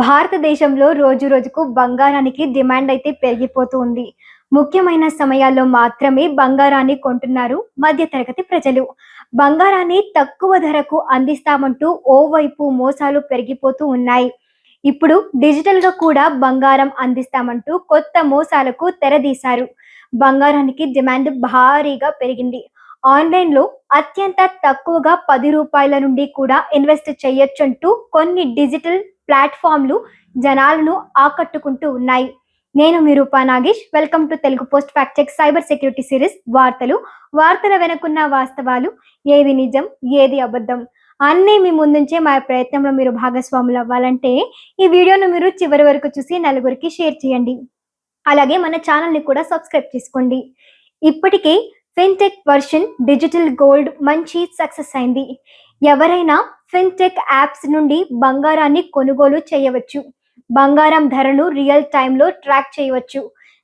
భారతదేశంలో రోజు రోజుకు బంగారానికి డిమాండ్ అయితే పెరిగిపోతూ ఉంది ముఖ్యమైన సమయాల్లో మాత్రమే బంగారాన్ని కొంటున్నారు మధ్యతరగతి ప్రజలు. బంగారాన్ని తక్కువ ధరకు అందిస్తామంటూ ఓవైపు మోసాలు పెరిగిపోతూ ఉన్నాయి. ఇప్పుడు డిజిటల్గా కూడా బంగారం అందిస్తామంటూ కొత్త మోసాలకు తెరదీశారు. బంగారానికి డిమాండ్ భారీగా పెరిగింది. ఆన్లైన్లో అత్యంత తక్కువగా పది రూపాయల నుండి కూడా ఇన్వెస్ట్ చేయొచ్చంటూ కొన్ని డిజిటల్ ప్లాట్ఫామ్లు జనాలను ఆకట్టుకుంటూ ఉన్నాయి. నేను మీ Roopa Nagesh. Welcome to Telugu post fact check cyber security series. వార్తలు వార్తల వెనుకున్న వాస్తవాలు ఏది నిజం ఏది అబద్ధం? అన్నీ మీ ముందుంచే మా ప్రయత్నంలో మీరు భాగస్వాములు అవ్వాలంటే ఈ వీడియోను మీరు చివరి వరకు చూసి నలుగురికి షేర్ చేయండి. అలాగే మన ఛానల్ని కూడా సబ్స్క్రైబ్ చేసుకోండి. ఇప్పటికే ఫిన్టెక్ వర్షన్ డిజిటల్ గోల్డ్ మంచి సక్సెస్ అయింది. ఎవరైనా ఫిన్టెక్ యాప్స్ నుండి బంగారాన్ని కొనుగోలు చేయవచ్చు. బంగారం ధరను రియల్ టైంలో ట్రాక్ చేయవచ్చు.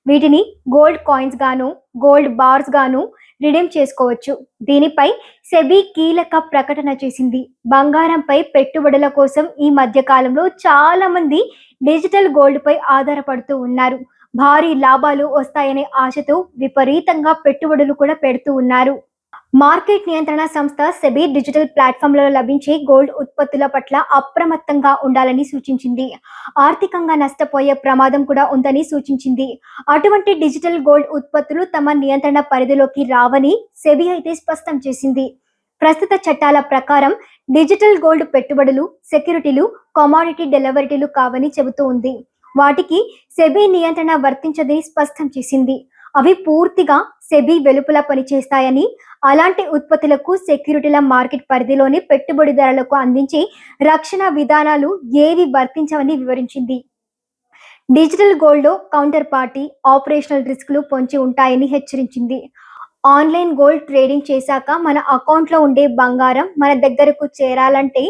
వీటిని గోల్డ్ కాయిన్స్ గాను గోల్డ్ బార్స్ గాను రిడీమ్ చేసుకోవచ్చు. దీనిపై సెబీ కీలక ప్రకటన చేసింది. బంగారంపై పెట్టుబడుల కోసం ఈ మధ్య కాలంలో చాలా మంది డిజిటల్ గోల్డ్ పై ఆధారపడుతూ ఉన్నారు. భారీ లాభాలు వస్తాయనే ఆశతో విపరీతంగా పెట్టుబడులు కూడా పెడుతూ ఉన్నారు. మార్కెట్ నియంత్రణ సంస్థ సెబీ డిజిటల్ ప్లాట్ఫామ్లలో లభించే గోల్డ్ ఉత్పత్తుల పట్ల అప్రమత్తంగా ఉండాలని సూచించింది. ఆర్థికంగా నష్టపోయే ప్రమాదం కూడా ఉందని సూచించింది. అటువంటి డిజిటల్ గోల్డ్ ఉత్పత్తులు తమ నియంత్రణ పరిధిలోకి రావని సెబీ అయితే స్పష్టం చేసింది. ప్రస్తుత చట్టాల ప్రకారం డిజిటల్ గోల్డ్ పెట్టుబడులు సెక్యూరిటీలు కమాడిటీ డెలివరీలు కావని చెబుతూ ఉంది. వాటికి సెబీ నియంత్రణ వర్తించదని స్పష్టం చేసింది. అవి పూర్తిగా సెబీ వెలుపల పనిచేస్తాయని అలాంటి ఉత్పత్తులకు సెక్యూరిటీల మార్కెట్ పరిధిలోని పెట్టుబడిదారులకు అందించే రక్షణ విధానాలు ఏవి వర్తించవని వివరించింది. Digital gold counter party operational రిస్క్లు పొంచి ఉంటాయని హెచ్చరించింది. ఆన్లైన్ గోల్డ్ ట్రేడింగ్ చేశాక మన అకౌంట్లో ఉండే బంగారం మన దగ్గరకు చేరాలంటే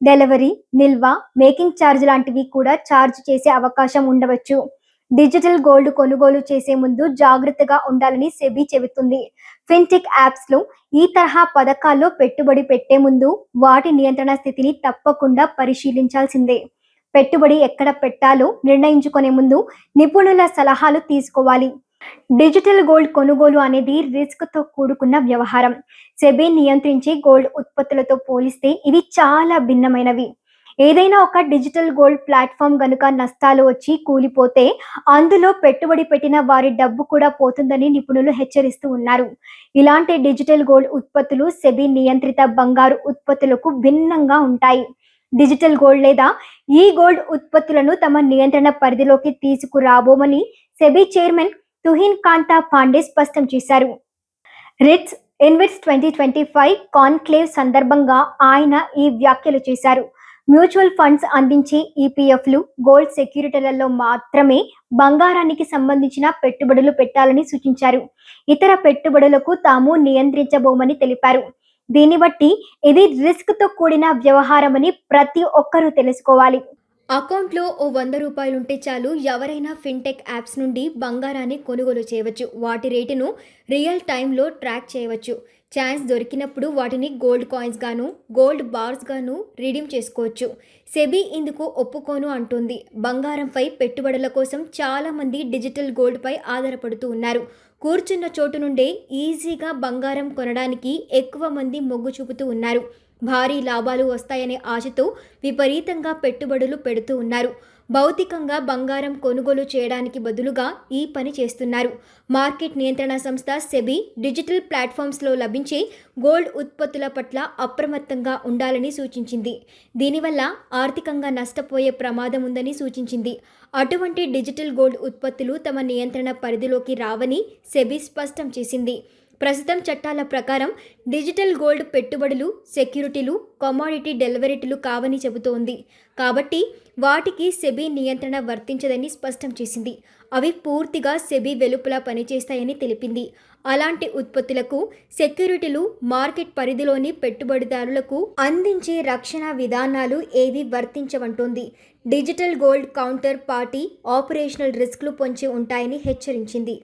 డెలివరీ నిల్వ మేకింగ్ ఛార్జ్ లాంటివి కూడా ఛార్జ్ చేసే అవకాశం ఉండవచ్చు. డిజిటల్ గోల్డ్ కొనుగోలు చేసే ముందు జాగ్రత్తగా ఉండాలని సెబీ చెబుతుంది. ఫిన్టెక్ యాప్స్లో ఈ తరహా పథకాల్లో పెట్టుబడి పెట్టే ముందు వాటి నియంత్రణ స్థితిని తప్పకుండా పరిశీలించాల్సిందే. పెట్టుబడి ఎక్కడ పెట్టాలో నిర్ణయించుకునే ముందు నిపుణుల సలహాలు తీసుకోవాలి. డిజిటల్ గోల్డ్ కొనుగోలు అనేది రిస్క్తో కూడుకున్న వ్యవహారం. సెబీ నియంత్రించే గోల్డ్ ఉత్పత్తులతో పోలిస్తే ఇవి చాలా భిన్నమైనవి. ఏదైనా ఒక డిజిటల్ గోల్డ్ ప్లాట్ఫామ్ గనుక నష్టాలు వచ్చి కూలిపోతే అందులో పెట్టుబడి పెట్టిన వారి డబ్బు కూడా పోతుందని నిపుణులు హెచ్చరిస్తూ ఉన్నారు. ఇలాంటి డిజిటల్ గోల్డ్ ఉత్పత్తులు సెబీ నియంత్రిత బంగారు ఉత్పత్తులకు భిన్నంగా ఉంటాయి. డిజిటల్ గోల్డ్ లేదా ఈ గోల్డ్ ఉత్పత్తులను తమ నియంత్రణ పరిధిలోకి తీసుకురాబోమని సెబీ చైర్మన్ తుహిన్ కాంతా పాండే స్పష్టం చేశారు. REITs InvITs twenty twenty five conclave సందర్భంగా ఆయన ఈ వ్యాఖ్యలు చేశారు. మ్యూచువల్ ఫండ్స్ అందించే ఈపీఎఫ్లు గోల్డ్ సెక్యూరిటీలలో మాత్రమే బంగారానికి సంబంధించిన పెట్టుబడులు పెట్టాలని సూచించారు. ఇతర పెట్టుబడులకు తాము నియంత్రించబోమని తెలిపారు. దీన్ని బట్టి ఇది రిస్క్తో కూడిన వ్యవహారమని ప్రతి ఒక్కరూ తెలుసుకోవాలి. అకౌంట్లో ఓ వంద రూపాయలుంటే చాలు ఎవరైనా ఫిన్టెక్ యాప్స్ నుండి బంగారాన్ని కొనుగోలు చేయవచ్చు. వాటి రేటును రియల్ టైంలో ట్రాక్ చేయవచ్చు. ఛాన్స్ దొరికినప్పుడు వాటిని గోల్డ్ కాయిన్స్ గాను గోల్డ్ బార్స్ గాను రిడీమ్ చేసుకోవచ్చు. సెబీ ఇందుకు ఒప్పుకోను అంటుంది. బంగారంపై పెట్టుబడుల కోసం చాలామంది డిజిటల్ గోల్డ్పై ఆధారపడుతూ ఉన్నారు. కూర్చున్న చోటు నుండే ఈజీగా బంగారం కొనడానికి ఎక్కువ మంది మొగ్గు చూపుతూ ఉన్నారు. భారీ లాభాలు వస్తాయనే ఆశతో విపరీతంగా పెట్టుబడులు పెడుతూ ఉన్నారు. భౌతికంగా బంగారం కొనుగోలు చేయడానికి బదులుగా ఈ పని చేస్తున్నారు. మార్కెట్ నియంత్రణ సంస్థ సెబీ డిజిటల్ ప్లాట్ఫామ్స్లో లభించే గోల్డ్ ఉత్పత్తుల పట్ల అప్రమత్తంగా ఉండాలని సూచించింది. దీనివల్ల ఆర్థికంగా నష్టపోయే ప్రమాదం ఉందని సూచించింది. అటువంటి డిజిటల్ గోల్డ్ ఉత్పత్తులు తమ నియంత్రణ పరిధిలోకి రావని సెబీ స్పష్టం చేసింది. ప్రస్తుతం చట్టాల ప్రకారం డిజిటల్ గోల్డ్ పెట్టుబడులు సెక్యూరిటీలు కమాడిటీ డెలివరీలు కావని చెబుతోంది. కాబట్టి వాటికి సెబీ నియంత్రణ వర్తించదని స్పష్టం చేసింది. అవి పూర్తిగా సెబీ వెలుపల పనిచేస్తాయని తెలిపింది. అలాంటి ఉత్పత్తులకు సెక్యూరిటీలు మార్కెట్ పరిధిలోని పెట్టుబడిదారులకు అందించే రక్షణ విధానాలు ఏవి వర్తించవంటోంది. Digital gold counter party operational రిస్క్లు పొంచి ఉంటాయని హెచ్చరించింది.